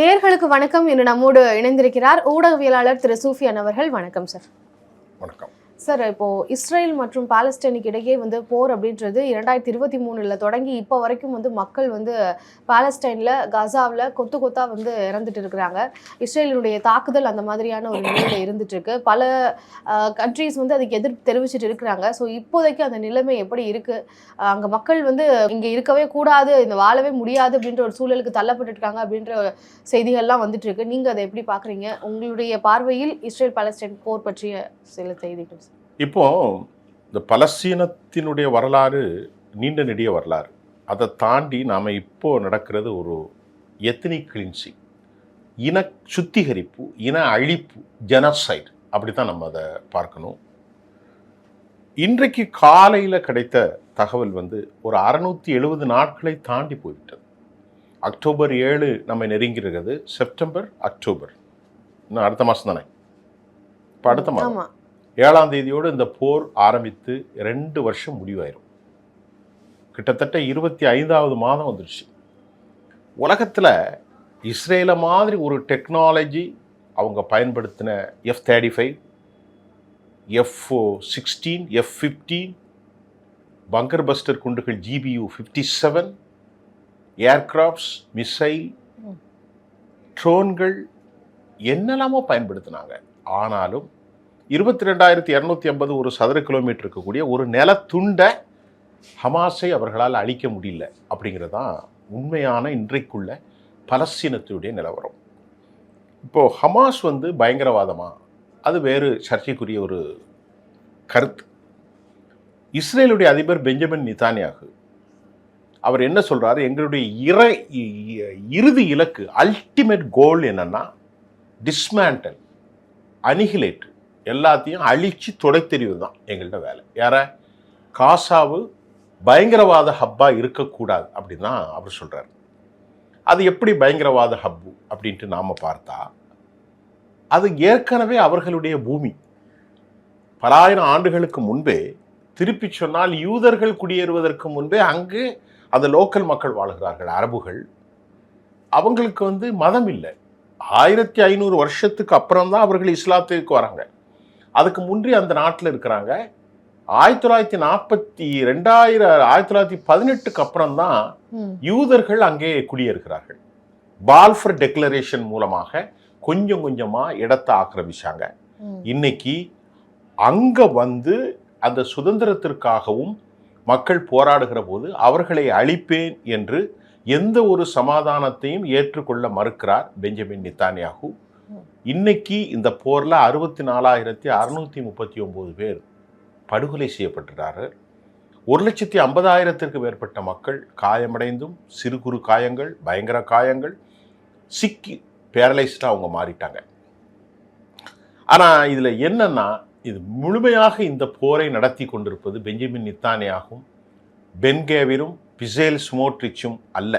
நேர்களுக்கு வணக்கம். இன்று நம்மோடு இணைந்திருக்கிறார் ஊடகவியலாளர் திரு சூஃபியான் அவர்கள். வணக்கம் சார். சார் இப்போது இஸ்ரேல் மற்றும் பாலஸ்டைனுக்கு இடையே வந்து போர் அப்படின்றது இரண்டாயிரத்தி இருபத்தி மூணில் தொடங்கி இப்போ வரைக்கும் வந்து மக்கள் வந்து பாலஸ்டைனில் கசாவில் கொத்து கொத்தாக வந்து இறந்துட்டு இருக்கிறாங்க. இஸ்ரேலினுடைய தாக்குதல் அந்த மாதிரியான ஒரு நிலையில் இருந்துட்டுருக்கு பல கண்ட்ரீஸ் வந்து அதுக்கு எதிர்ப்பு தெரிவிச்சிட்டு இருக்கிறாங்க. ஸோ இப்போதைக்கு அந்த நிலைமை எப்படி இருக்குது அங்கே மக்கள் வந்து இங்கே இருக்கவே கூடாது இந்த வாழவே முடியாது அப்படின்ற ஒரு சூழலுக்கு தள்ளப்பட்டுருக்காங்க அப்படின்ற செய்திகள்லாம் வந்துட்டு இருக்கு. அதை எப்படி பார்க்குறீங்க உங்களுடைய பார்வையில் இஸ்ரேல் பாலஸ்டைன் போர் பற்றிய சில செய்திகள் இப்போ இந்த பலஸ்தீனத்தினுடைய வரலாறு நீண்ட நெடிய வரலாறு. அதை தாண்டி நாம் இப்போ நடக்கிறது ஒரு எத்தனிக் கிளின்சி இன சுத்திகரிப்பு இன அழிப்பு ஜெனசைடு அப்படி தான் நம்ம அதை பார்க்கணும். இன்றைக்கு காலையில் கிடைத்த தகவல் வந்து ஒரு அறநூற்றி எழுபது நாட்களை தாண்டி போய்விட்டது. அக்டோபர் ஏழு நம்ம நெருங்கிறது செப்டம்பர் அக்டோபர். இன்னும் அடுத்த மாதம் தானே? இப்போ அடுத்த மாதம். ஏழாம் தேதியோடு இந்த போர் ஆரம்பித்து ரெண்டு வருஷம் முடிவாயிரும். கிட்டத்தட்ட இருபத்தி ஐந்தாவது மாதம் வந்துடுச்சு உலகத்தில் இஸ்ரேலை மாதிரி ஒரு டெக்னாலஜி அவங்க பயன்படுத்தின F thirty five F sixteen F fifteen bunker buster குண்டுகள் GPU fifty seven aircrafts missile ட்ரோன்கள் என்னெல்லாமோ பயன்படுத்தினாங்க. ஆனாலும் இருபத்தி ரெண்டாயிரத்தி இரநூத்தி ஐம்பது ஒரு சதுர கிலோமீட்டர் இருக்கக்கூடிய ஒரு நிலத்துண்டை ஹமாஸை அவர்களால் அழிக்க முடியல அப்படிங்கிறது தான் உண்மையான இன்றைக்குள்ள பலஸ்தீனத்துடைய நிலவரம். இப்போது ஹமாஸ் வந்து பயங்கரவாதமா? அது வேறு சர்ச்சைக்குரிய ஒரு கருத்து. இஸ்ரேலுடைய அதிபர் பெஞ்சமின் நிதானியாகு அவர் என்ன சொல்கிறார் எங்களுடைய இற இறுதி இலக்கு அல்டிமேட் கோல் என்னென்னா டிஸ்மேண்டல் அனிகிலேட் எல்லாத்தையும் அழிச்சு துடைத்தெறிவு தான் எங்கள்கிட்ட வேலை. யார? காசாவு பயங்கரவாத ஹப்பாக இருக்கக்கூடாது அப்படின்னு தான் அவர் சொல்கிறார் அது எப்படி பயங்கரவாத ஹப்பு அப்படின்ட்டு நாம பார்த்தா அது ஏற்கனவே அவர்களுடைய பூமி. பல ஆயிரம் ஆண்டுகளுக்கு முன்பே திருப்பி சொன்னால் யூதர்கள் குடியேறுவதற்கு முன்பே அங்கு அந்த லோக்கல் மக்கள் வாழ்கிறார்கள் அரபுகள். அவங்களுக்கு வந்து மதம் இல்லை. ஆயிரத்தி ஐநூறு வருஷத்துக்கு அப்புறம் தான் அவர்கள் இஸ்லாத்துக்கு வராங்க. அதுக்கு முன்றி அந்த நாட்டில் இருக்கிறாங்க. ஆயிரத்தி தொள்ளாயிரத்தி நாற்பத்தி ரெண்டாயிரம் ஆயிரத்தி தொள்ளாயிரத்தி பதினெட்டுக்கு அப்புறம் தான் யூதர்கள் அங்கே குடியேறுகிறார்கள். பால்ஃபர் டெக்ளரேஷன் மூலமாக கொஞ்சம் கொஞ்சமாக இடத்தை ஆக்கிரமிச்சாங்க. இன்னைக்கு அங்க வந்து அந்த சுதந்திரத்திற்காகவும் மக்கள் போராடுகிற போது அவர்களை அழிப்பேன் என்று எந்த ஒரு சமாதானத்தையும் ஏற்றுக்கொள்ள மறுக்கிறார் பெஞ்சமின் நித்தானியாகு. இன்னைக்கு இந்த போரில் அறுபத்தி நாலாயிரத்தி அறுநூத்தி முப்பத்தி ஒம்பது பேர் படுகொலை செய்யப்பட்டிருக்கிறார்கள் ஒரு லட்சத்தி ஐம்பதாயிரத்திற்கு மேற்பட்ட மக்கள் காயமடைந்தும் சிறு குறு காயங்கள் பயங்கர காயங்கள் சிக்கி பேரலைஸ்டாக அவங்க மாறிட்டாங்க. ஆனால் இதில் என்னன்னா இது முழுமையாக இந்த போரை நடத்தி கொண்டிருப்பது பெஞ்சமின் நித்தானியாகும் பென்கேவிரும் பிசேல் ஸ்மோட்ரிச்சும் அல்ல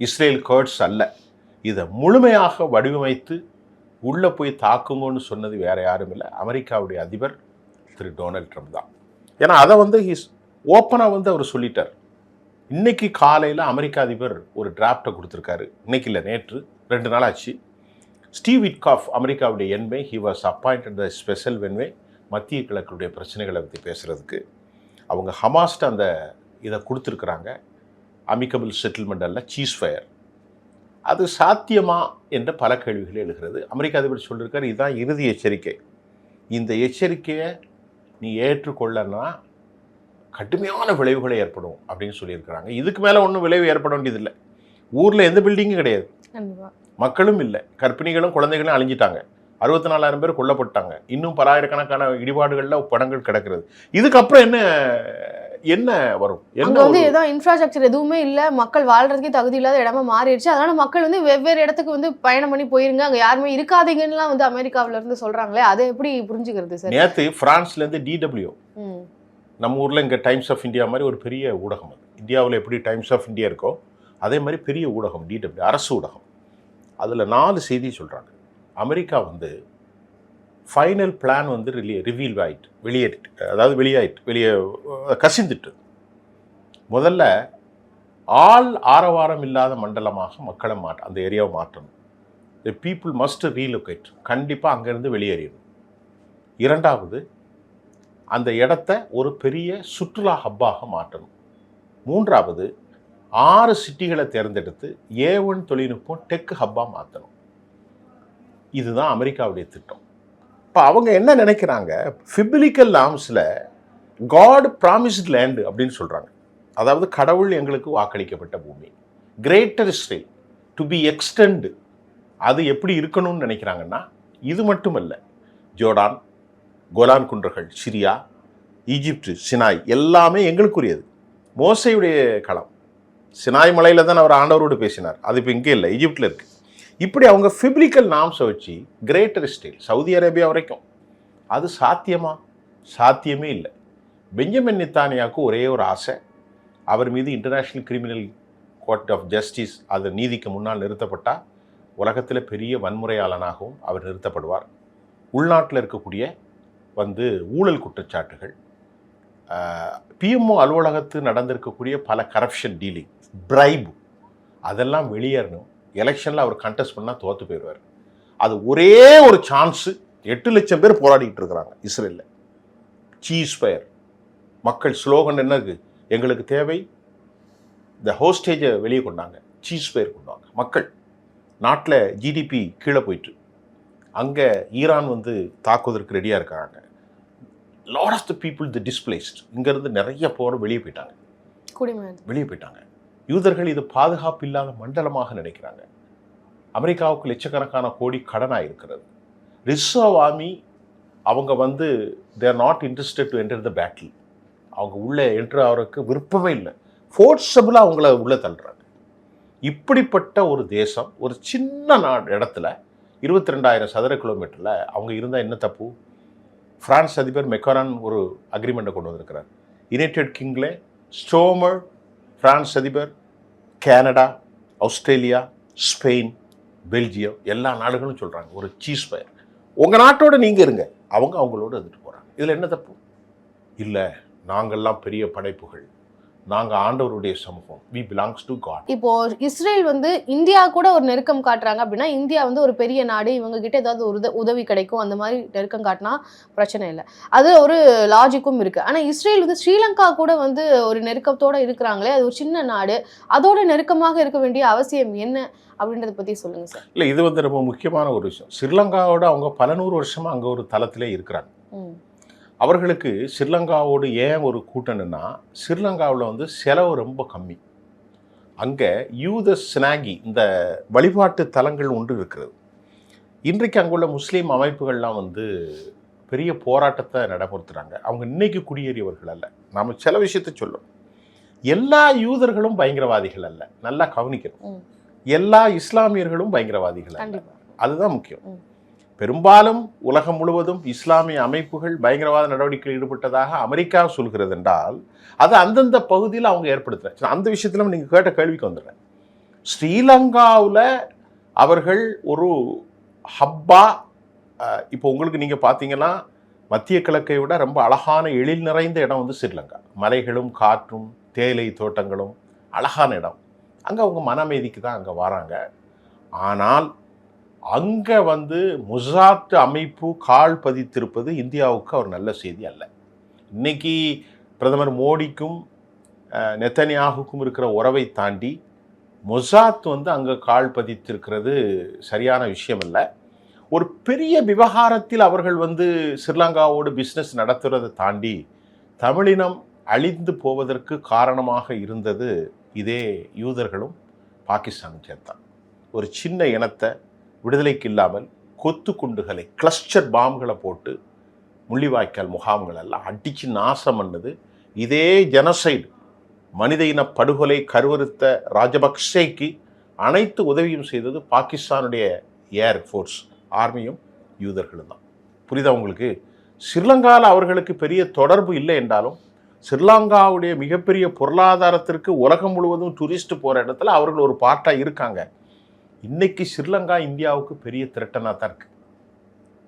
இஸ்ரேல் கர்ட்ஸ் அல்ல. இதை முழுமையாக வடிவமைத்து உள்ளே போய் தாக்குங்கன்னு சொன்னது வேறு யாரும் இல்லை. அமெரிக்காவுடைய அதிபர் திரு டொனால்ட் ட்ரம்ப் தான். ஏன்னா அதை வந்து ஹிஸ் ஓப்பனாக வந்து அவர் சொல்லிட்டார். இன்றைக்கி காலையில் அமெரிக்க அதிபர் ஒரு டிராப்டை கொடுத்துருக்காரு. இன்றைக்கி இல்லை நேற்று. ரெண்டு நாள் ஆச்சு. ஸ்டீவ் விட்காஃப் அமெரிக்காவுடைய என்மை he was appointed the special envoy மத்திய கிழக்குடைய பிரச்சனைகளை பற்றி பேசுகிறதுக்கு அவங்க ஹமாஸ்ட் அந்த இதை கொடுத்துருக்குறாங்க. அமிக்கபிள் செட்டில்மெண்ட் அல்ல சீஸ் ஃபயர் அது சாத்தியமா என்ற பல கேள்விகள் எழுகிறது. அமெரிக்க அதிபர் சொல்லியிருக்காரு இதுதான் இறுதி எச்சரிக்கை. இந்த எச்சரிக்கையை நீ ஏற்றுக்கொள்ளனா கடுமையான விளைவுகளை ஏற்படும் அப்படின்னு சொல்லியிருக்கிறாங்க. இதுக்கு மேலே ஒன்றும் விளைவு ஏற்பட வேண்டியதில்லை. ஊரில் எந்த பில்டிங்கும் கிடையாது. மக்களும் இல்லை. கர்ப்பிணிகளும் குழந்தைகளும் அழிஞ்சிட்டாங்க. அறுபத்தி நாலாயிரம் பேர் கொல்லப்பட்டாங்க. இன்னும் பலாயிரக்கணக்கான இடிபாடுகளில் படங்கள் கிடக்கிறது. இதுக்கப்புறம் என்ன என்ன வரும்? அங்க வந்து ஏதோ இன்ஃப்ராஸ்ட்ரக்சர் எதுவுமே இல்ல. மக்கள் வாழ்றதுக்கே தகுதி இல்லாத இடமா மாறிடுச்சு. அதனால மக்கள் வந்து வெவ்வேறு இடத்துக்கு வந்து பயணம் பண்ணி போயிருங்க. அங்க யாருமே இருக்காதீங்கன்னுலாம் வந்து அமெரிக்காவுல இருந்து சொல்றாங்களே அதை எப்படி புரிஞ்சுக்கிறது சார் நேத்து பிரான்ஸ்லேருந்து டிடபிள்யூ ம். நம்ம ஊரில் இங்கே டைம்ஸ் ஆஃப் இந்தியா மாதிரி ஒரு பெரிய ஊடகம் அது. இந்தியாவில் எப்படி டைம்ஸ் ஆஃப் இந்தியா இருக்கோ அதே மாதிரி பெரிய ஊடகம் டிடபிள்யூ அரசு ஊடகம். அதில் நாலு செய்தி சொல்கிறாங்க அமெரிக்கா வந்து ஃபைனல் பிளான் வந்து ரிலி ரிவீல் ஆகிட்டு வெளியேறிட்டு அதாவது வெளியாயிட்டு வெளியே கசிந்துட்டு. முதல்ல ஆள் ஆரவாரம் இல்லாத மண்டலமாக மக்களை மாற்ற அந்த ஏரியாவை மாற்றணும். த பீப்புள் மஸ்ட் ரீலொகேட் கண்டிப்பாக அங்கேருந்து வெளியேறிடணும். இரண்டாவது அந்த இடத்த ஒரு பெரிய சுற்றுலா ஹப்பாக மாற்றணும். மூன்றாவது ஆறு சிட்டிகளை தேர்ந்தெடுத்து ஏ ஒன் தொழில்நுட்பம் டெக் ஹப்பாக மாற்றணும். இதுதான் அமெரிக்காவுடைய திட்டம். இப்போ அவங்க என்ன நினைக்கிறாங்க? ஃபிபிலிக்கல் லாம்ஸில் காட் ப்ராமிஸ்ட் லேண்டு அப்படின்னு சொல்கிறாங்க அதாவது கடவுள் எங்களுக்கு வாக்களிக்கப்பட்ட பூமி. Greater Israel to be extend அது எப்படி இருக்கணும்னு நினைக்கிறாங்கன்னா இது மட்டுமல்ல. ஜோர்டான் கோலான் குன்றுகள் சிரியா ஈஜிப்ட் சினாய் எல்லாமே எங்களுக்குரியது. மோசையுடைய களம். சினாய் மலையில் தான் அவர் ஆண்டவரோடு பேசினார். அது இப்போ இங்கே இல்லை ஈஜிப்டில் இருக்குது இப்படி அவங்க ஃபிப்ளிக்கல் நாம்ஸை வச்சு கிரேட்டர் ஸ்டேல் சவுதி அரேபியா வரைக்கும். அது சாத்தியமா? சாத்தியமே இல்லை. பெஞ்சமின் நித்தானியாவுக்கு ஒரே ஒரு ஆசை அவர் மீது international criminal court of justice அது நீதிக்கு முன்னால் நிறுத்தப்பட்டால் உலகத்தில் பெரிய வன்முறையாளனாகவும் அவர் நிறுத்தப்படுவார். உள்நாட்டில் இருக்கக்கூடிய வந்து ஊழல் குற்றச்சாட்டுகள் பிஎம்ஓ அலுவலகத்து நடந்திருக்கக்கூடிய பல கரப்ஷன் டீலிங் பிரைபு அதெல்லாம் வெளியேறணும். எலெக்ஷனில் அவர் கண்டெஸ்ட் பண்ணால் தோற்று போயிடுவார். அது ஒரே ஒரு சான்ஸு எட்டு லட்சம் பேர் போராடிட்டு இருக்கிறாங்க இஸ்ரேலில். சீஸ் ஃபயர் மக்கள் ஸ்லோகன் என்ன இருக்கு எங்களுக்கு தேவை. இந்த ஹோஸ்டேஜை வெளியே கொண்டாங்க. சீஸ் ஃபயர் கொண்டாங்க. மக்கள். நாட்டில் ஜிடிபி கீழே போயிட்டு. அங்கே ஈரான் வந்து தாக்குவதற்கு ரெடியாக இருக்காங்க. Lot of the people the displaced இங்கேருந்து நிறைய போகிற வெளியே போயிட்டாங்க. வெளியே போயிட்டாங்க. யூதர்கள் இது பாதுகாப்பு இல்லாத மண்டலமாக நினைக்கிறாங்க. அமெரிக்காவுக்கு லட்சக்கணக்கான கோடி கடனாக இருக்கிறது ரிசர்வ் ஆர்மி அவங்க வந்து they're not interested to enter the battle அவங்க உள்ளே என்ட்ரு ஆகிறதுக்கு விருப்பமே இல்லை. ஃபோர்ஸபுளாக அவங்கள உள்ளே தள்ளுறாங்க. இப்படிப்பட்ட ஒரு தேசம் ஒரு சின்ன நாடு இடத்துல இருபத்தி ரெண்டாயிரம் சதுர கிலோமீட்டரில் அவங்க இருந்தால் என்ன தப்பு? ஃப்ரான்ஸ் அதிபர் மெக்காரான் ஒரு அக்ரிமெண்ட்டை கொண்டு வந்திருக்கிறார். யுனைடெட் கிங்லே ஸ்டோமர் பிரான்ஸ் அதிபர் கேனடா ஆஸ்திரேலியா ஸ்பெயின் பெல்ஜியம் எல்லா நாடுகளும் சொல்கிறாங்க ஒரு சீஸ் ஃபயர் உங்கள் நாட்டோட நீங்கள் இருங்க அவங்க அவங்களோட இருந்துட்டு போகிறாங்க இதில் என்ன தப்பு? இல்லை நாங்கள்லாம் பெரிய படைப்புகள். நாங்கள் ஆண்டவருடைய சமூகம். வி பிலாங்ஸ் டு காட் இப்போ இஸ்ரேல் வந்து இந்தியா கூட ஒரு நெருக்கம் காட்டுறாங்க அப்படின்னா இந்தியா வந்து ஒரு பெரிய நாடு இவங்க கிட்ட ஏதாவது உத- உதவி கிடைக்கும் அந்த மாதிரி நெருக்கம் காட்டினா பிரச்சனை இல்லை. அது ஒரு லாஜிக்கும் இருக்கு. ஆனா இஸ்ரேல் வந்து ஸ்ரீலங்கா கூட வந்து ஒரு நெருக்கத்தோட இருக்கிறாங்களே அது ஒரு சின்ன நாடு. அதோட நெருக்கமாக இருக்க வேண்டிய அவசியம் என்ன அப்படின்றத பத்தி சொல்லுங்க சார். இல்லை இது வந்து ரொம்ப முக்கியமான ஒரு விஷயம். ஸ்ரீலங்காவோட அவங்க பல நூறு வருஷமாக அங்கே ஒரு தளத்திலே இருக்கிறாங்க. அவர்களுக்கு ஸ்ரீலங்காவோடு ஏன் ஒரு கூட்டணுன்னா ஸ்ரீலங்காவில் வந்து செலவு ரொம்ப கம்மி. அங்கே யூத ஸ்னாகி இந்த வழிபாட்டு தலங்கள் ஒன்று இருக்கிறது இன்றைக்கு அங்குள்ள முஸ்லீம் அமைப்புகள்லாம் வந்து பெரிய போராட்டத்தை நடைமுறுத்துறாங்க அவங்க இன்னைக்கு குடியேறியவர்கள் அல்ல. நாம் சில விஷயத்தை சொல்லணும் எல்லா யூதர்களும் பயங்கரவாதிகள் அல்ல. நல்லா கவனிக்கணும். எல்லா இஸ்லாமியர்களும் பயங்கரவாதிகள் அல்ல. அதுதான் முக்கியம். பெரும்பாலும் உலகம் முழுவதும் இஸ்லாமிய அமைப்புகள் பயங்கரவாத நடவடிக்கையில் ஈடுபட்டதாக அமெரிக்கா சொல்கிறது என்றால் அது அந்தந்த பகுதியில் அவங்க ஏற்படுத்துகிறேன் அந்த விஷயத்துல நீங்கள் கேட்ட கேள்விக்கு வந்துடுறேன். ஸ்ரீலங்காவில் அவர்கள் ஒரு ஹப்பா இப்போ உங்களுக்கு நீங்கள் பார்த்தீங்கன்னா மத்திய கிழக்கை விட ரொம்ப அழகான எழில் நிறைந்த இடம் வந்து ஸ்ரீலங்கா. மலைகளும் காற்றும் தேயிலை தோட்டங்களும் அழகான இடம். அங்கே அவங்க மன அமைதிக்கு தான் அங்கே வராங்க. ஆனால் அங்கே வந்து முசாத் அமைப்பு கால் பதித்திருப்பது இந்தியாவுக்கு ஒரு நல்ல செய்தி அல்ல. இன்னைக்கு பிரதமர் மோடிக்கும் நெத்தனியாகுக்கும் இருக்கிற உறவை தாண்டி மொசாத் வந்து அங்கே கால் பதித்திருக்கிறது சரியான விஷயம் இல்லை ஒரு பெரிய விவகாரத்தில் அவர்கள் வந்து ஸ்ரீலங்காவோடு பிஸ்னஸ் நடத்துகிறதை தாண்டி தமிழினம் அழிந்து போவதற்கு காரணமாக இருந்தது இதே யூதர்களும் பாகிஸ்தானும் சேர்த்தான் ஒரு சின்ன இனத்தை விடுதலைக்கு இல்லாமல் கொத்து குண்டுகளை கிளஸ்டர் பாம்களை போட்டு முள்ளிவாய்க்கால் முகாம்கள் எல்லாம் அடித்து நாசம் பண்ணது இதே ஜெனசைடு மனித இன படுகொலை கருவறுத்த ராஜபக்சேக்கு அனைத்து உதவியும் செய்தது பாகிஸ்தானுடைய ஏர் ஃபோர்ஸ் ஆர்மியும் யூதர்களும் தான். புரியுதா உங்களுக்கு? ஸ்ரீலங்காவில் அவர்களுக்கு பெரிய தொடர்பு இல்லை என்றாலும் ஸ்ரீலங்காவுடைய மிகப்பெரிய பொருளாதாரத்திற்கு உலகம் முழுவதும் டூரிஸ்ட் போகிற இடத்துல அவர்கள் ஒரு பார்ட்டாக இருக்காங்க. இன்னைக்கு ஸ்ரீலங்கா இந்தியாவுக்கு பெரிய திரட்டனாக தான் இருக்குது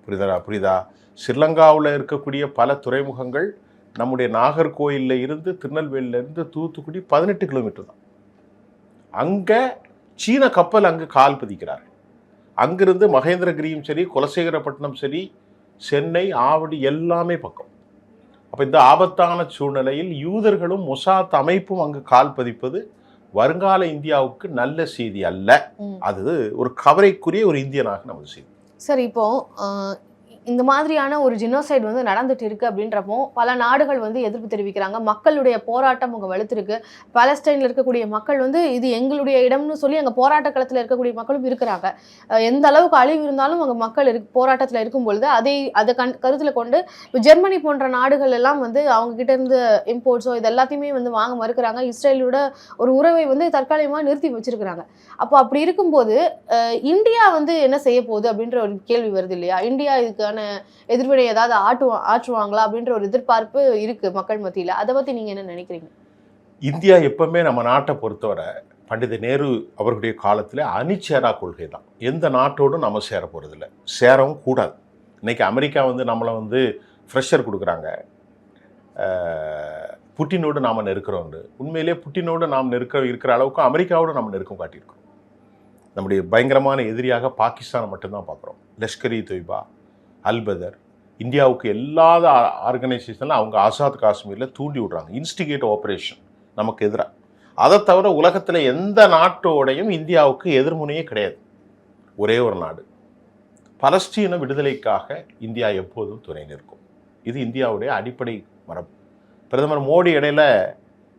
புரியுதா புரியுதா? ஸ்ரீலங்காவில் இருக்கக்கூடிய பல துறைமுகங்கள் நம்முடைய நாகர்கோயிலில் இருந்து திருநெல்வேலியிலேருந்து தூத்துக்குடி பதினெட்டு கிலோமீட்டர் தான். அங்கே சீன கப்பல் அங்கே கால் பதிக்கிறார்கள் அங்கிருந்து மகேந்திரகிரியும் சரி குலசேகரப்பட்டினம் சரி சென்னை ஆவடி எல்லாமே பக்கம். அப்போ இந்த ஆபத்தான சூழ்நிலையில் யூதர்களும் மொசாத் அமைப்பும் அங்கு கால் பதிப்பது வருங்கால இந்தியாவுக்கு நல்ல செய்தி அல்ல. அது ஒரு கவரைக்குரிய ஒரு இந்தியனாக நமது செய்தி சார் இப்போ இந்த மாதிரியான ஒரு ஜினோசைட் வந்து நடந்துட்டு இருக்கு அப்படின்றப்போ பல நாடுகள் வந்து எதிர்ப்பு தெரிவிக்கிறாங்க. மக்களுடைய போராட்டம் அங்கே வலுத்திருக்கு. பாலஸ்டைனில் இருக்கக்கூடிய மக்கள் வந்து இது எங்களுடைய இடம்னு சொல்லி அங்கே போராட்ட களத்தில் இருக்கக்கூடிய மக்களும் இருக்கிறாங்க. எந்த அளவுக்கு அழிவு இருந்தாலும் அங்கே மக்கள் இருக்கு போராட்டத்தில் இருக்கும் பொழுது அதை அதை கண் கருத்தில் கொண்டு இப்போ ஜெர்மனி போன்ற நாடுகள் எல்லாம் வந்து அவங்க கிட்ட இருந்து இம்போர்ட்ஸோ இது எல்லாத்தையுமே வந்து வாங்க மறுக்கிறாங்க. இஸ்ரேலோட ஒரு உறவை வந்து தற்காலிகமாக நிறுத்தி வச்சிருக்கிறாங்க. அப்போ அப்படி இருக்கும்போது இந்தியா வந்து என்ன செய்ய போகுது அப்படின்ற ஒரு கேள்வி வருது இல்லையா? இந்தியா இதுக்கான எதிர்வினை ஏதாவது ஆட்டு ஆற்றுவாங்களா அப்படின்ற ஒரு எதிர்பார்ப்பு இருக்கு மக்கள் மத்தியில். அதை பத்தி நீங்க என்ன நினைக்கிறீங்க? இந்தியா எப்பவுமே நம்ம நாட்டை பொறுத்தவரை பண்டித நேரு அவர்களுடைய காலத்தில் அணிச்சேரா கொள்கை தான். எந்த நாட்டோடும் நம்ம சேர போகிறதில்ல சேரவும் கூடாது. இன்னைக்கு அமெரிக்கா வந்து நம்மளை வந்து ஃப்ரெஷர் கொடுக்குறாங்க. புட்டினோடு நாம் நெருக்கிறோண்டு உண்மையிலேயே புட்டினோடு நாம் நெருக்க இருக்கிற அளவுக்கு அமெரிக்காவோடு நம்ம நெருக்கம் காட்டியிருக்கோம். நம்முடைய பயங்கரமான எதிரியாக பாகிஸ்தானை மட்டும்தான் பார்க்குறோம். லஷ்கர் இ தொய்பா அல்பதர். இந்தியாவுக்கு எல்லாத ஆர்கனைசேஷனில் அவங்க ஆசாத் காஷ்மீரில் தூண்டி விடுறாங்க. இன்ஸ்டிகேட் ஆப்ரேஷன் நமக்கு எதிராக அதை தவிர உலகத்தில் எந்த நாட்டோடையும் இந்தியாவுக்கு எதிர்முனையே கிடையாது. ஒரே ஒரு நாடு. பலஸ்தீன விடுதலைக்காக இந்தியா எப்போதும் துணை நிற்கும். இது இந்தியாவுடைய அடிப்படை மரபு. பிரதமர் மோடி இடையில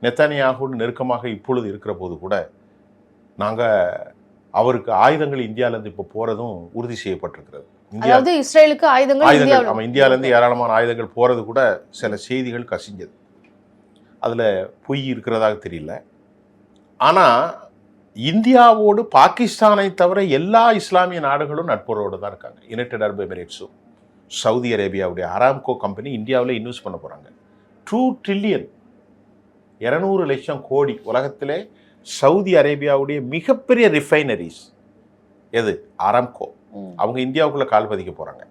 நெத்தனியாகோடு நெருக்கமாக இப்பொழுது இருக்கிற போது கூட நாங்கள் அவருக்கு ஆயுதங்கள் இந்தியாவிலேருந்து இப்போ போகிறதும் உறுதி செய்யப்பட்டிருக்கிறது. அதாவது இஸ்ரேலுக்கு ஆயுதங்கள் ஆயுதங்கள். ஆமாம் இந்தியாவிலேருந்து ஏராளமான ஆயுதங்கள் போகிறது கூட சில செய்திகள் கசிஞ்சது. அதில் பொய் இருக்கிறதாக தெரியல. ஆனால் இந்தியாவோடு பாகிஸ்தானை தவிர எல்லா இஸ்லாமிய நாடுகளும் நட்புறவோடு தான் இருக்காங்க. யுனைடெட் அரபு எமிரேட்ஸும் சவுதி அரேபியாவுடைய அராம்கோ கம்பெனி இந்தியாவில் இன்வெஸ்ட் பண்ண போகிறாங்க டூ ட்ரில்லியன் இரநூறு லட்சம் கோடி உலகத்திலே சவுதி அரேபியாவுடைய மிகப்பெரிய ரிஃபைனரிஸ் எது? அராம்கோ. அவங்க இந்தியாவுக்குள்ளே கால் பதிக்க போகிறாங்க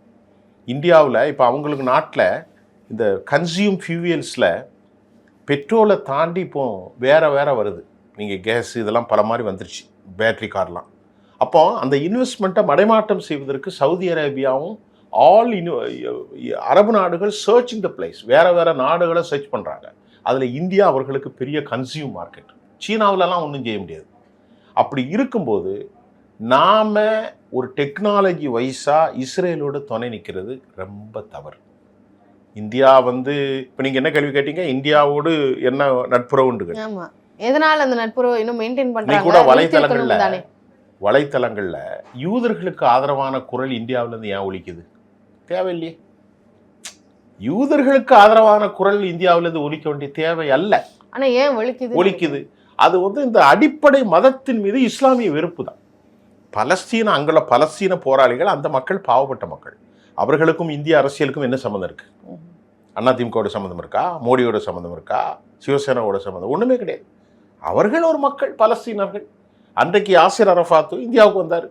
இந்தியாவில் இப்போ அவங்களுக்கு நாட்டில் இந்த கன்சியூம் ஃபியூவியல்ஸில் பெட்ரோலை தாண்டி இப்போ வேறு வேற வருது. நீங்கள் கேஸ் இதெல்லாம் பல மாதிரி வந்துருச்சு பேட்ரி கார்லாம் அப்போ அந்த இன்வெஸ்ட்மெண்ட்டை மடைமாற்றம் செய்வதற்கு சவுதி அரேபியாவும் ஆல் இன் அரபு நாடுகள் சர்ச்சிங் த பிளேஸ் வேறு வேறு நாடுகளை சர்ச் பண்ணுறாங்க அதில் இந்தியா அவர்களுக்கு பெரிய கன்சியூம் மார்க்கெட் சீனாவிலலாம் ஒன்றும் செய்ய முடியாது. அப்படி இருக்கும்போது நாம ஒரு டெக்னாலஜி வைஸாக இஸ்ரேலோட துணை நிற்கிறது ரொம்ப தவறு. இந்தியா வந்து இப்போ நீங்கள் என்ன கேள்வி கேட்டீங்க? இந்தியாவோடு என்ன நட்புறவுண்டு ஆமா. எதனால அந்த நட்புறவு இன்னும் மெயின்டைன் நீ பண்றாங்க? கூட வலைத்தளங்கள்ல வலைத்தளங்கள்ல யூதர்களுக்கு ஆதரவான குரல் இந்தியாவிலேருந்து ஏன் ஒலிக்குது? தேவையில்லையே. யூதர்களுக்கு ஆதரவான குரல் இந்தியாவிலேருந்து ஒலிக்க வேண்டிய தேவை அல்ல. ஆனா ஏன் ஒழிக்குது ஒலிக்குது. அது வந்து இந்த அடிப்படை மதத்தின் மீது இஸ்லாமிய வெறுப்பு தான். பலஸ்தீன அங்குள்ள பலஸ்தீன போராளிகள் அந்த மக்கள் பாவப்பட்ட மக்கள். அவர்களுக்கும் இந்திய அரசியலுக்கும் என்ன சம்மந்தம் இருக்கு? அதிமுகவோட சம்மந்தம் இருக்கா? மோடியோட சம்மந்தம் இருக்கா? சிவசேனாவோட சம்மந்தம் ஒன்றுமே கிடையாது. அவர்கள் ஒரு மக்கள் பலஸ்தீனர்கள். அன்றைக்கு யாசிர் அரஃபாத்து இந்தியாவுக்கு வந்தார்.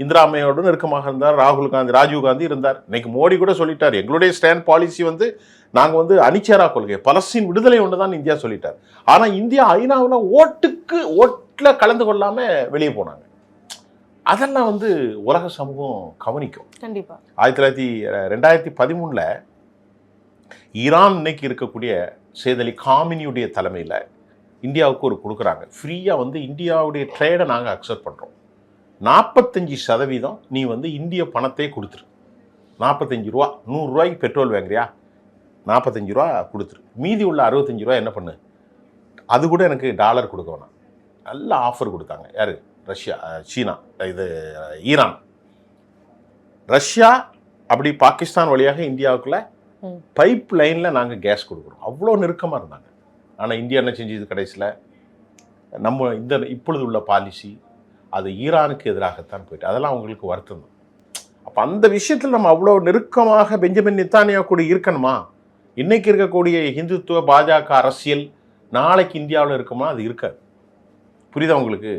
இந்திராமையோடு நெருக்கமாக இருந்தார். ராகுல் காந்தி ராஜீவ் காந்தி இருந்தார். இன்னைக்கு மோடி கூட சொல்லிட்டார் எங்களுடைய ஸ்டாண்ட் பாலிசி வந்து நாங்கள் வந்து அணிச்சேரா கொள்கை பலஸ்தீன் விடுதலை ஒன்று தான் இந்தியா சொல்லிட்டார். ஆனால் இந்தியா ஐநாவில் ஓட்டுக்கு ஓட்டில் கலந்து கொள்ளாமல் வெளியே போனாங்க. அதெல்லாம் வந்து உலக சமூகம் கவனிக்கும். கண்டிப்பா. ஆயிரத்தி தொள்ளாயிரத்தி ரெண்டாயிரத்தி பதிமூணில் ஈரான் இன்னைக்கு இருக்கக்கூடிய சேதலி காமினியுடைய தலைமையில் இந்தியாவுக்கு ஒரு கொடுக்குறாங்க. ஃப்ரீயாக வந்து இந்தியாவுடைய ட்ரேடை நாங்கள் அக்செப்ட் பண்ணுறோம் நாற்பத்தஞ்சு சதவீதம் நீ வந்து இந்திய பணத்தை கொடுத்துரு. நாற்பத்தஞ்சு ரூபா நூறுரூவாய்க்கு பெட்ரோல் வாங்குறியா? நாற்பத்தஞ்சு ரூபா கொடுத்துரு. மீதி உள்ள அறுபத்தஞ்சு ரூபா என்ன பண்ணு? அது கூட எனக்கு டாலர் கொடுக்க வேணாம். நல்ல ஆஃபர் கொடுத்தாங்க. யார்? ரஷ்யா சீனா இது ஈரான். ரஷ்யா அப்படி பாகிஸ்தான் வழியாக இந்தியாவுக்குள்ள. பைப் லைனில் நாங்கள் கேஸ் கொடுக்குறோம். அவ்வளோ நெருக்கமாக இருந்தாங்க. ஆனால் இந்தியா என்ன செஞ்சது கடைசியில்? நம்ம இந்த இப்பொழுது உள்ள பாலிசி அது ஈரானுக்கு எதிராகத்தான் போயிட்டு அதெல்லாம் அவங்களுக்கு வருத்தம் தான். அப்போ அந்த விஷயத்தில் நம்ம அவ்வளோ நெருக்கமாக பெஞ்சமின் நித்தானியா கூட இருக்கணுமா? இன்னைக்கு இருக்கக்கூடிய இந்துத்துவ பாஜக அரசியல் நாளைக்கு இந்தியாவில் இருக்குமா? அது இருக்காது. புரியுதா உங்களுக்கு?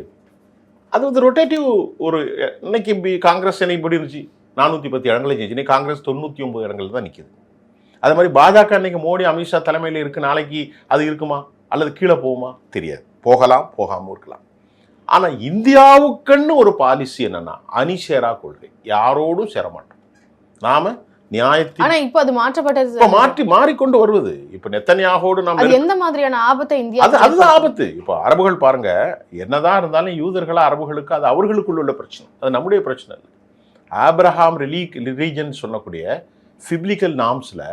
அது வந்து ரொட்டேட்டிவ் ஒரு இன்னைக்கு இப்படி காங்கிரஸ் என்னை இப்படி இருந்துச்சு. நானூற்றி பத்து இடங்களை ஜெயிச்சு இன்னைக்கு காங்கிரஸ் தொண்ணூற்றி ஒன்பது இடங்கள் தான் நிற்கிது அது மாதிரி பாஜக இன்னைக்கு மோடி அமித்ஷா தலைமையில் இருக்குது நாளைக்கு அது இருக்குமா? அல்லது கீழே போகுமா? தெரியாது. போகலாம் போகாமல் இருக்கலாம். ஆனால் இந்தியாவுக்குன்னு ஒரு பாலிசி என்னென்னா அணிசேரா கொள்கை. யாரோடும் சேர மாட்டோம். நியாயத்தில் ஆனா இப்ப அது மாற்றப்பட்டது இப்ப மாற்றி மாறிக்கொண்டு வருவது. இப்ப நெத்தனியாகோடு நம்ம அது எந்த மாதிரியான ஆபத்தை இந்தியா அது அதுதான் ஆபத்து. இப்போ அரபுகள் பாருங்க என்னதான் இருந்தாலும் யூதர்களா அரபுகளுக்கு அது அவர்களுக்குள்ள உள்ள பிரச்சனை. அது நம்முடைய பிரச்சனை இல்லை ஆப்ரஹாம் ரிலீ ரிலீஜன் சொல்லக்கூடிய ஃபிப்ளிக்கல் நாம்ஸில்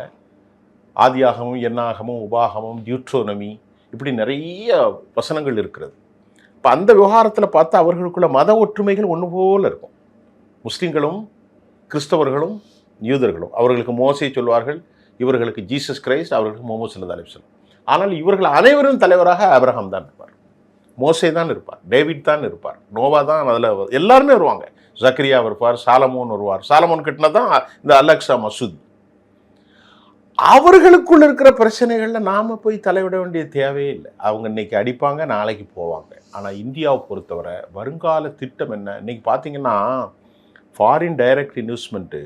ஆதியாகமும் எண்ணாகமும் உபாகமும் டியூட்ரோனமி இப்படி நிறைய வசனங்கள் இருக்கிறது. இப்போ அந்த விவகாரத்தில் பார்த்தா அவர்களுக்குள்ள மத ஒற்றுமைகள் ஒன்று போல இருக்கும். முஸ்லிம்களும் கிறிஸ்தவர்களும் யூதர்களும் அவர்களுக்கு மோசை சொல்வார்கள் இவர்களுக்கு ஜீசஸ் கிரைஸ்ட் அவர்களுக்கு முகமது சல்லா அலிஸ்லாம் ஆனால் இவர்கள் அனைவரும் தலைவராக அப்ரஹாம் தான் இருப்பார். மோசே தான் இருப்பார் டேவிட் தான் இருப்பார் நோவா தான் அதில் எல்லாருமே வருவாங்க. ஜக்ரியா வருவார் சாலமோன் வருவார். சாலமோன் கட்டினா தான் இந்த அலெக்சா மசூத். அவர்களுக்குள்ள இருக்கிற பிரச்சனைகளில் நாம் போய் தலையிட வேண்டிய தேவையே இல்லை. அவங்க இன்னைக்கு அடிப்பாங்க நாளைக்கு போவாங்க. ஆனால் இந்தியாவை பொறுத்தவரை வருங்கால திட்டம் என்ன? இன்னைக்கு பார்த்தீங்கன்னா ஃபாரின் டைரக்ட் இன்வெஸ்ட்மெண்ட்டு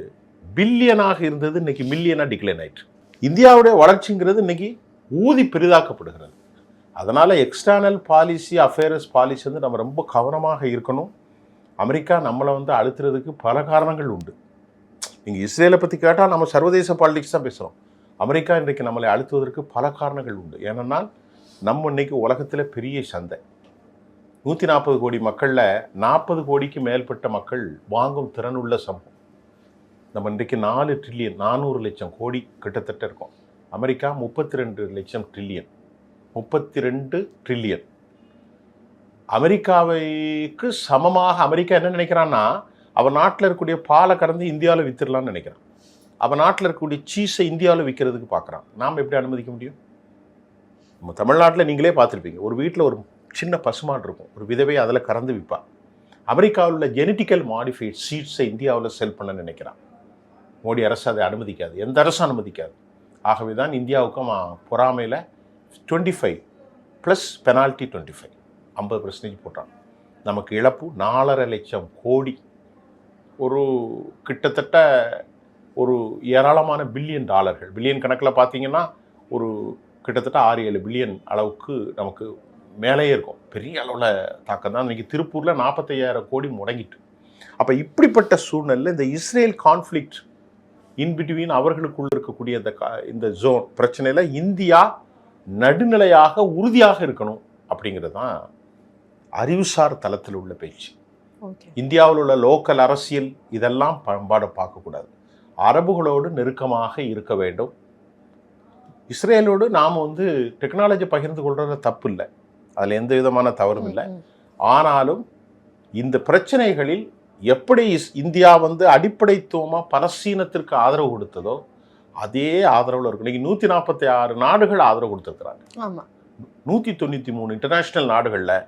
பில்லியனாக இருந்தது இன்னைக்கு மில்லியனாக டிக்ளைன் ஆயிட்டு. இந்தியாவுடைய வளர்ச்சிங்கிறது இன்னைக்கு ஊதி பெரிதாக்கப்படுகிறது. அதனால் எக்ஸ்டர்னல் பாலிசி அஃபேர்ஸ் பாலிசி வந்து நம்ம ரொம்ப கவனமாக இருக்கணும். அமெரிக்கா நம்மளை வந்து அழுத்துறதுக்கு பல காரணங்கள் உண்டு. நீங்கள் இஸ்ரேலை பற்றி கேட்டால் நம்ம சர்வதேச பாலிடிக்ஸ் தான் பேசுகிறோம் அமெரிக்கா இன்றைக்கு நம்மளை அழுத்துவதற்கு பல காரணங்கள் உண்டு. ஏனென்றால் நம்ம இன்றைக்கி உலகத்தில் பெரிய சந்தை. நூற்றி நாற்பது கோடி மக்களில் நாற்பது கோடிக்கு மேற்பட்ட மக்கள் வாங்கும் திறனுள்ள சமூகம் நம்ம இன்றைக்கு நாலு ட்ரில்லியன் நானூறு லட்சம் கோடி கிட்டத்தட்ட இருக்கும். அமெரிக்கா முப்பத்தி ரெண்டு லட்சம் ட்ரில்லியன் முப்பத்தி ரெண்டு ட்ரில்லியன் அமெரிக்காவைக்கு சமமாக அமெரிக்கா என்ன நினைக்கிறான்னா அவன் நாட்டில் இருக்கக்கூடிய பாலை கறந்து இந்தியாவில் வித்துடலாம்னு நினைக்கிறான். அவன் நாட்டில் இருக்கக்கூடிய சீஸை இந்தியாவில் விற்கிறதுக்கு பார்க்குறான் நாம் எப்படி அனுமதிக்க முடியும்? நம்ம தமிழ்நாட்டில் நீங்களே பார்த்துருப்பீங்க. ஒரு வீட்டில் ஒரு சின்ன பசுமாடு இருக்கும். ஒரு விதவை அதில் கறந்து விற்பான் அமெரிக்காவில் உள்ள ஜெனட்டிக்கல் மாடிஃபைட் சீட்ஸை இந்தியாவில் செல் பண்ண நினைக்கிறான். மோடி அரசு அதை அனுமதிக்காது. எந்த அரசும் அனுமதிக்காது. ஆகவே தான் இந்தியாவுக்கும் பொறாமையில் twenty five plus penalty twenty five ஐம்பது பர்சன்டேஜ் போட்டான் நமக்கு இழப்பு நாலரை லட்சம் கோடி. ஒரு கிட்டத்தட்ட ஒரு ஏராளமான பில்லியன் டாலர்கள். பில்லியன் கணக்கில் பார்த்தீங்கன்னா ஒரு கிட்டத்தட்ட ஆறு ஏழு பில்லியன் அளவுக்கு நமக்கு மேலேயே இருக்கும். பெரிய அளவில் தாக்கம் தான். இன்றைக்கி திருப்பூரில் நாற்பத்தையாயிரம் கோடி முடங்கிட்டு. அப்போ இப்படிப்பட்ட சூழ்நிலையில் இந்த இஸ்ரேல் கான்ஃப்ளிக்ட் இன் பிட்வீன் அவர்களுக்குள் இருக்கக்கூடிய இந்த கா- இந்த ஜோன் பிரச்சனையில் இந்தியா நடுநிலையாக உறுதியாக இருக்கணும் அப்படிங்கிறது தான் அறிவுசார் தளத்தில் உள்ள பேச்சு. இந்தியாவில் உள்ள லோக்கல் அரசியல் இதெல்லாம் பண்பாடை பார்க்கக்கூடாது. அரபுகளோடு நெருக்கமாக இருக்க வேண்டும். இஸ்ரேலோடு நாம் வந்து டெக்னாலஜி பகிர்ந்து கொள்றது தப்பு இல்லை. அதில் எந்த விதமான தவறும் இல்லை. ஆனாலும் இந்த பிரச்சனைகளில் எப்படி இஸ்- இந்தியா வந்து அடிப்படைத்துவமாக பலஸ்தீனத்திற்கு ஆதரவு கொடுத்ததோ அதே ஆதரவில் இருக்கும். இன்னைக்கு நூற்றி நாற்பத்தி ஆறு நாடுகள் ஆதரவு கொடுத்துருக்குறாங்க. நூற்றி தொண்ணூற்றி மூணு இன்டர்நேஷ்னல் நாடுகளில்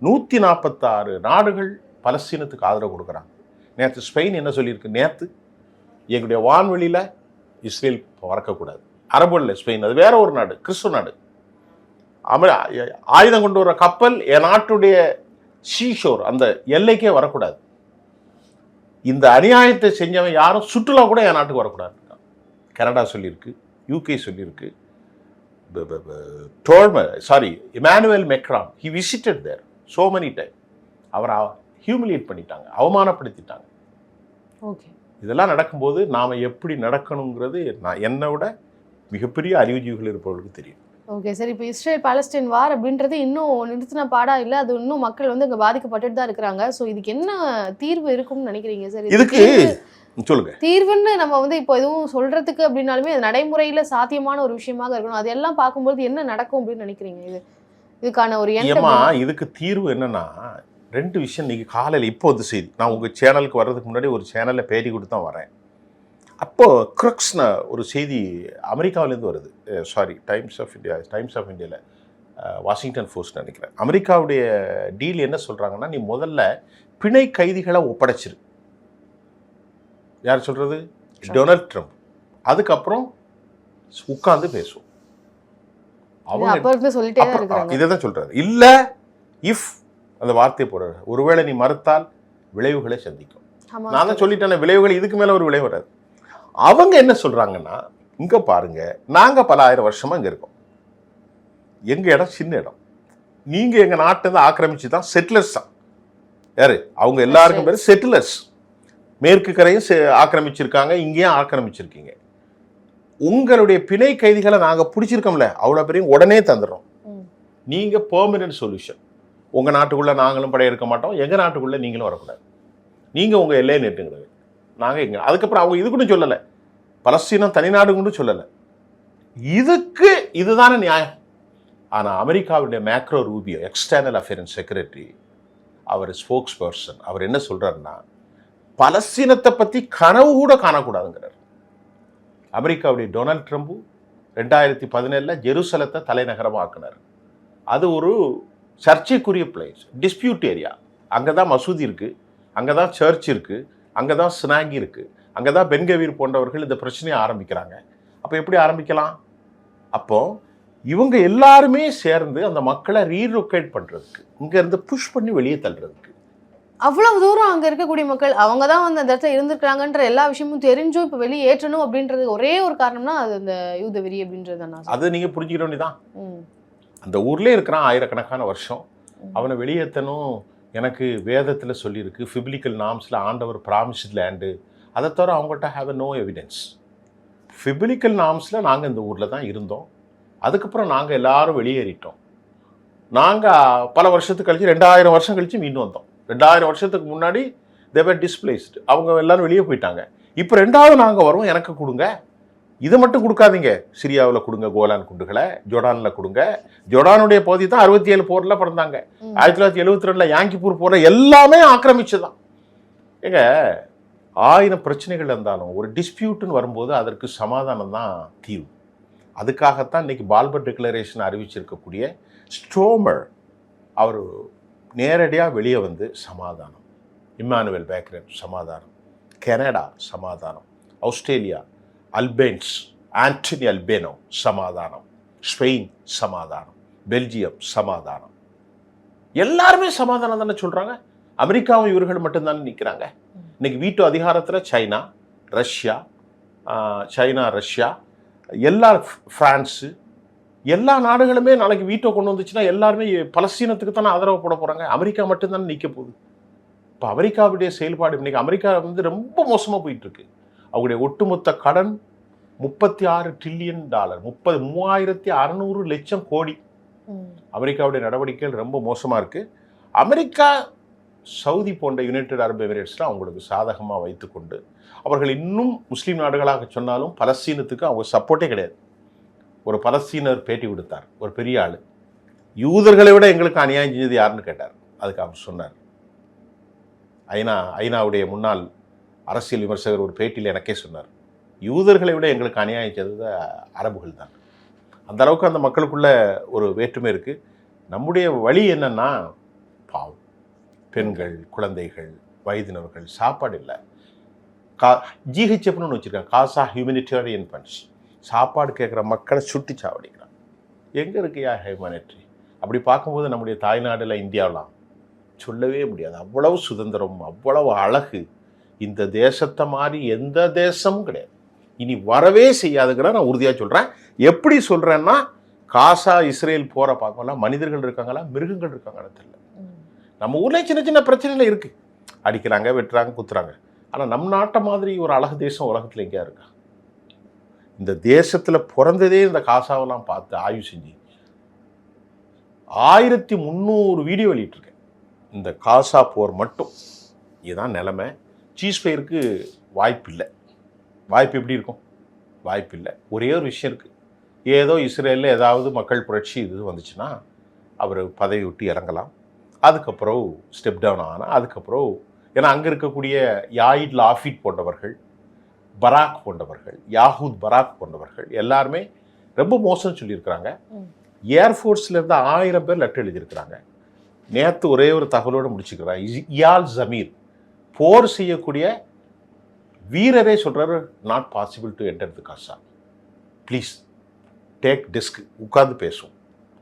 நூற்றி நாற்பத்தாறு நாடுகள் பலஸ்தீனத்துக்கு ஆதரவு கொடுக்குறாங்க. நேற்று ஸ்பெயின் என்ன சொல்லியிருக்கு? நேற்று எங்களுடைய வான்வெளியில் இஸ்ரேல் பறக்கக்கூடாது. அரபுல ஸ்பெயின். அது வேற ஒரு நாடு கிறிஸ்துவ நாடு. அமெ ஆயுதம் கொண்டு வர கப்பல் என் நாட்டுடைய சீஷோர் அந்த எல்லைக்கே வரக்கூடாது. இந்த அநியாயத்தை செஞ்சவன் யாரும் சுற்றுலா கூட என் நாட்டுக்கு வரக்கூடாது. கனடா சொல்லியிருக்கு யூகே சொல்லியிருக்கு. டோல்மர் sorry Emmanuel Macron he visited there so many time அவரை ஹியூமிலியேட் பண்ணிட்டாங்க அவமானப்படுத்திட்டாங்க. ஓகே இதெல்லாம் நடக்கும்போது நாம் எப்படி நடக்கணுங்கிறது நான் என்னை விட மிகப்பெரிய அறிவுஜீவிகள் இருப்பவர்களுக்கு தெரியும். ஓகே சரி இப்போ இஸ்ரேல் பாலஸ்டைன் வார் அப்படின்றது இன்னும் நிறுத்தின பாடா இல்லை. அது இன்னும் மக்கள் வந்து இங்கே பாதிக்கப்பட்டுட்டு தான் இருக்கிறாங்க. ஸோ இதுக்கு என்ன தீர்வு இருக்கும்னு நினைக்கிறீங்க சார் இதுக்கு சொல்லுங்க. தீர்வுன்னு நம்ம வந்து இப்போ எதுவும் சொல்றதுக்கு அப்படின்னாலுமே அது நடைமுறையில சாத்தியமான ஒரு விஷயமாக இருக்கணும். அதெல்லாம் பார்க்கும்போது என்ன நடக்கும் அப்படின்னு நினைக்கிறீங்க இது? இதுக்கான ஒரு எண்ணம் ஏம்மா இதுக்கு தீர்வு என்னன்னா ரெண்டு விஷயம் இன்னைக்கு காலையில் இப்போ வந்து செய்தி. நான் உங்கள் சேனலுக்கு வர்றதுக்கு முன்னாடி ஒரு சேனலில் பேட்டி கொடுத்து தான் வரேன். அப்போ க்ரக்ஸ்ன ஒரு செய்தி அமெரிக்காவிலேருந்து வருது. Sorry Times of India Times of இந்தியாவில் வாஷிங்டன் போஸ்ட் நினைக்கிறேன். அமெரிக்காவுடைய டீல் என்ன சொல்கிறாங்கன்னா நீ முதல்ல பிணை கைதிகளை ஒப்படைச்சிரு. யார் சொல்கிறது டொனால்ட் ட்ரம்ப் அதுக்கப்புறம் உட்கார்ந்து பேசுவோம். இருக்கிறாங்க இதை தான் சொல்றாரு. இல்ல இஃப் அந்த வார்த்தையை போடுறாரு. ஒருவேளை நீ மறுத்தால் விளைவுகளை சந்திக்கும். நான் தான் சொல்லிட்டேன் விளைவுகள் இதுக்கு மேல ஒரு விளைவு வராது. அவங்க என்ன சொல்றாங்கன்னா இங்க பாருங்க நாங்க பல ஆயிரம் வருஷமா இங்க இருக்கோம். எங்க இடம் சின்ன இடம். நீங்க எங்க நாட்டை தான் ஆக்கிரமிச்சு தான் செட்டிலர்ஸ் தான் யாரு? அவங்க எல்லாருக்கும் பேர் செட்டிலர்ஸ் மேற்கு கரையும் செ- ஆக்கிரமிச்சிருக்காங்க இங்கேயும் ஆக்கிரமிச்சிருக்கீங்க. உங்களுடைய பிணை கைதிகளை நாங்கள் பிடிச்சிருக்கோம்ல அவ்வளோ பேரையும் உடனே தந்துடுறோம். நீங்கள் பெர்மனன்ட் சொல்யூஷன் உங்கள் நாட்டுக்குள்ளே நாங்களும் படையெடுக்க மாட்டோம் எங்கள் நாட்டுக்குள்ளே நீங்களும் வரக்கூடாது. நீங்கள் உங்கள் எல்லையை நெட்டுங்கிறது நாங்கள் எங்க அதுக்கப்புறம் அவங்க இது கூட சொல்லலை. பலஸ்தீனம் தனிநாடு கூட சொல்லலை. இதுக்கு இதுதானே நியாயம். ஆனால் அமெரிக்காவுடைய மேக்ரோ ரூபியோ எக்ஸ்டர்னல் அஃபேரன்ஸ் செக்ரட்டரி அவர் ஸ்போக்ஸ் பர்சன் அவர் என்ன சொல்கிறாருன்னா பலஸ்தீனத்தை பற்றி கனவு கூட காணக்கூடாதுங்கிறார். அமெரிக்காவுடைய டொனால்ட் ட்ரம்ப்பு ரெண்டாயிரத்தி பதினேழில் ஜெருசலத்தை தலைநகரமாக்குனார். அது ஒரு சர்ச்சைக்குரிய பிளேஸ் டிஸ்பியூட் ஏரியா அங்கே தான் மசூதி இருக்குது அங்கே தான் சர்ச் இருக்குது அங்கே தான் ஸ்னாகி இருக்குது அங்கே தான் பென்கவீர் போன்றவர்கள் இந்த பிரச்சனையை ஆரம்பிக்கிறாங்க. அப்போ எப்படி ஆரம்பிக்கலாம்? அப்போ இவங்க எல்லாருமே சேர்ந்து அந்த மக்களை ரீலொகேட் பண்ணுறதுக்கு இங்கேருந்து புஷ் பண்ணி வெளியே தள்ளுறதுக்கு. அவ்வளவு தூரம் அங்க இருக்கக்கூடிய மக்கள் அவங்க தான் வந்து அந்த இடத்துல இருந்திருக்காங்கன்ற எல்லா விஷயமும் தெரிஞ்சும் இப்ப வெளியே ஏற்றணும் அப்படின்றது ஒரே ஒரு காரணம்னா அது அந்த யூத வெறி அப்படின்றது தான் நான். அதை நீங்கள் புரிஞ்சுக்கிற வேண்டியதான் ம். அந்த ஊர்லேயே இருக்கிறான் ஆயிரக்கணக்கான வருஷம். அவனை வெளியேற்றணும் எனக்கு வேதத்தில் சொல்லியிருக்கு ஃபிபிலிக்கல் நாம்ஸில் ஆண்டவர் ப்ராமிஸ்ட் லேண்டு அதை தவிர அவங்கள்ட்ட ஹாவ் நோ எவிடன்ஸ் ஃபிபிலிக்கல் நாம்ஸில் நாங்கள் இந்த ஊரில் தான் இருந்தோம். அதுக்கப்புறம் நாங்கள் எல்லாரும் வெளியேறிட்டோம். நாங்கள் பல வருஷத்துக்கு கழிச்சு ரெண்டாயிரம் வருஷம் கழிச்சு மீண்டும் வந்தோம். ரெண்டாயிரம் வருஷத்துக்கு முன்னாடி தேவர் டிஸ்பிளேஸ்டு அவங்க எல்லோரும் வெளியே போயிட்டாங்க. இப்போ ரெண்டாவது நாங்கள் வரோம் எனக்கு கொடுங்க. இதை மட்டும் கொடுக்காதீங்க. சிரியாவில் கொடுங்க கோலான் குண்டுகளை ஜொர்டானில் கொடுங்க. ஜொர்டானுடைய பகுதி தான் அறுபத்தி ஏழு போரில் பிறந்தாங்க. ஆயிரத்தி தொள்ளாயிரத்தி எழுபத்தி ரெண்டில் யாங்கிப்பூர் போரில் எல்லாமே ஆக்கிரமிச்சுதான். ஏங்க ஆயிரம் பிரச்சனைகள் இருந்தாலும் ஒரு டிஸ்பியூட்னு வரும்போது அதற்கு சமாதானம் தான் தீர்வு. அதுக்காகத்தான் இன்னைக்கு பால்பர் டிக்ளரேஷன் அறிவிச்சிருக்கக்கூடிய ஸ்ட்ரோமர் அவர் நேரடியாக வெளியே வந்து சமாதானம். இம்மானுவேல் பேக்ரன் சமாதானம். கனடா சமாதானம். ஆஸ்திரேலியா அல்பேன்ஸ் ஆண்டனி அல்பேனோ சமாதானம். ஸ்பெயின் சமாதானம். பெல்ஜியம் சமாதானம். எல்லாருமே சமாதானம் தானே சொல்கிறாங்க அமெரிக்காவும் இவர்கள் மட்டும்தானே நிற்கிறாங்க இன்னைக்கு வீட்டு அதிகாரத்தில் சைனா ரஷ்யா சைனா ரஷ்யா எல்லா ஃப்ரான்ஸு எல்லா நாடுகளுமே நாளைக்கு வீட்டோ கொண்டு வந்துச்சுன்னா எல்லாருமே பலஸ்தீனத்துக்கு தானே ஆதரவு போட போகிறாங்க அமெரிக்கா மட்டும்தானே நிற்க போகுது. இப்போ அமெரிக்காவுடைய செயல்பாடு இன்றைக்கி அமெரிக்கா வந்து ரொம்ப மோசமாக போயிட்டுருக்கு அவங்களுடைய ஒட்டுமொத்த கடன் முப்பத்தி ஆறு ட்ரில்லியன் டாலர் முப்பது மூவாயிரத்தி அறநூறு லட்சம் கோடி. அமெரிக்காவுடைய நடவடிக்கைகள் ரொம்ப மோசமாக இருக்குது அமெரிக்கா சவுதி போன்ற யுனைடெட் அரபு எமிரேட்ஸ்லாம் அவங்களுக்கு சாதகமாக வைத்துக்கொண்டு அவர்கள் இன்னும் முஸ்லீம் நாடுகளாக சொன்னாலும் பலஸ்தீனத்துக்கு அவங்க சப்போர்ட்டே கிடையாது. ஒரு பலஸ்தீனர் பேட்டி விடுத்தார் ஒரு பெரிய ஆள். யூதர்களை விட எங்களுக்கு அநியாயம் செஞ்சது யாருன்னு கேட்டார். அதுக்கு அவர் சொன்னார். ஐநா ஐநாவுடைய முன்னாள் அரசியல் விமர்சகர் ஒரு பேட்டியில் எனக்கே சொன்னார் யூதர்களை விட எங்களுக்கு அநியாயம் செய்தது அரபுகள் தான். அந்த அளவுக்கு அந்த மக்களுக்குள்ள ஒரு வேற்றுமை இருக்குது நம்முடைய வழி என்னன்னா பாவம். பெண்கள் குழந்தைகள் வயதினர்கள் சாப்பாடு இல்லை. கா ஜிஹெச்எஃப்னு ஒன்று வச்சுருக்காங்க காசா ஹியூமனிட்டேரியன் ஃபண்ட்ஸ் சாப்பாடு கேட்குற மக்களை சுட்டி சாவடிக்கிறான். எங்கே இருக்கியா ஹியூமனிட்ரி அப்படி பார்க்கும்போது நம்முடைய தாய்நாடில் இந்தியாவெலாம் சொல்லவே முடியாது. அவ்வளவு சுதந்திரம் அவ்வளவு அழகு. இந்த தேசத்தை மாதிரி எந்த தேசமும் கிடையாது. இனி வரவே செய்யாதுங்கிற நான் உறுதியாக சொல்கிறேன் எப்படி சொல்கிறேன்னா காசா இஸ்ரேல் போகிற பார்க்கலாம் மனிதர்கள் இருக்காங்களா? மிருகங்கள் இருக்காங்கன்னு தெரியல. நம்ம ஊர்லேயே சின்ன சின்ன பிரச்சனைகள் இருக்குது அடிக்கிறாங்க வெட்டுறாங்க குத்துறாங்க. ஆனால் நம் நாட்டை மாதிரி ஒரு அழகு தேசம் உலகத்தில் எங்கேயா இருக்கா? இந்த தேசத்தில் பிறந்ததே இந்த காசாவெல்லாம் பார்த்து ஆய்வு செஞ்சு ஆயிரத்தி முந்நூறு வீடியோ வெளியிட்டிருக்கேன். இந்த காசா போர் மட்டும். இதுதான் நிலைமை. சீஸ் ஃபயருக்கு வாய்ப்பு இல்லை வாய்ப்பு எப்படி இருக்கும்? வாய்ப்பு இல்லை ஒரே ஒரு விஷயம் இருக்குது ஏதோ இஸ்ரேலில் ஏதாவது மக்கள் புரட்சி இது வந்துச்சுன்னா அவர் பதவி விட்டு இறங்கலாம். அதுக்கப்புறம் ஸ்டெப் டவுன் ஆனால் அதுக்கப்புறம் ஏன்னா அங்கே இருக்கக்கூடிய யாயிட் லாஃபிட் போன்றவர்கள் பராக் போன்றவர்கள் யாஹூத் பராக் போன்றவர்கள் எல்லாருமே ரொம்ப மோசம் சொல்லியிருக்கிறாங்க. ம். ஏர்ஃபோர்ஸில் இருந்து ஆயிரம் பேர் லெட்டர் எழுதியிருக்கிறாங்க. நேற்று ஒரே ஒரு தகவலோடு முடிச்சுக்கிறேன். இயால் ஜமீர் போர் செய்யக்கூடிய வீரரே சொல்கிறாரு not possible to enter the Gaza please take disk உட்கார்ந்து பேசும்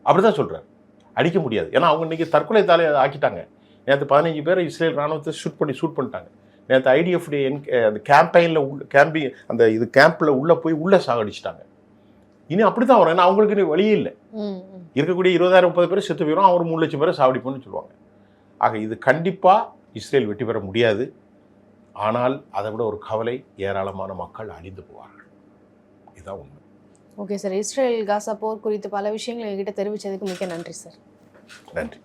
அப்படி தான் சொல்கிறார் அடிக்க முடியாது. ஏன்னா அவங்க இன்னைக்கு தற்கொலை தாலே ஆக்கிட்டாங்க. நேற்று பதினஞ்சு பேரை இஸ்ரேல் ராணுவத்தை ஷூட் பண்ணி ஷூட் பண்ணிட்டாங்க. நேற்று ஐடிஎஃப் அந்த கேம்பெயினில் உள்ள கேம்பிங் அந்த இது கேம்பில் உள்ளே போய் உள்ளே சாகடிச்சிட்டாங்க. இனி அப்படி தான் வரும். ஏன்னா அவங்களுக்கு இனி வழியே இல்லை. இருக்கக்கூடிய இருபதாயிரம் முப்பது பேர் செத்து போயிடும் அவர் மூணு லட்சம் பேரை சாவடிப்போம்னு சொல்லுவாங்க. ஆக இது கண்டிப்பாக இஸ்ரேல் வெற்றி பெற முடியாது. ஆனால் அதை விட ஒரு கவலை ஏராளமான மக்கள் அழிந்து போவார்கள். இதுதான் உண்மை. ஓகே சார் இஸ்ரேல் காசா போர் குறித்து பல விஷயங்கள் எங்ககிட்ட தெரிவித்ததுக்கு மிக்க நன்றி சார் நன்றி.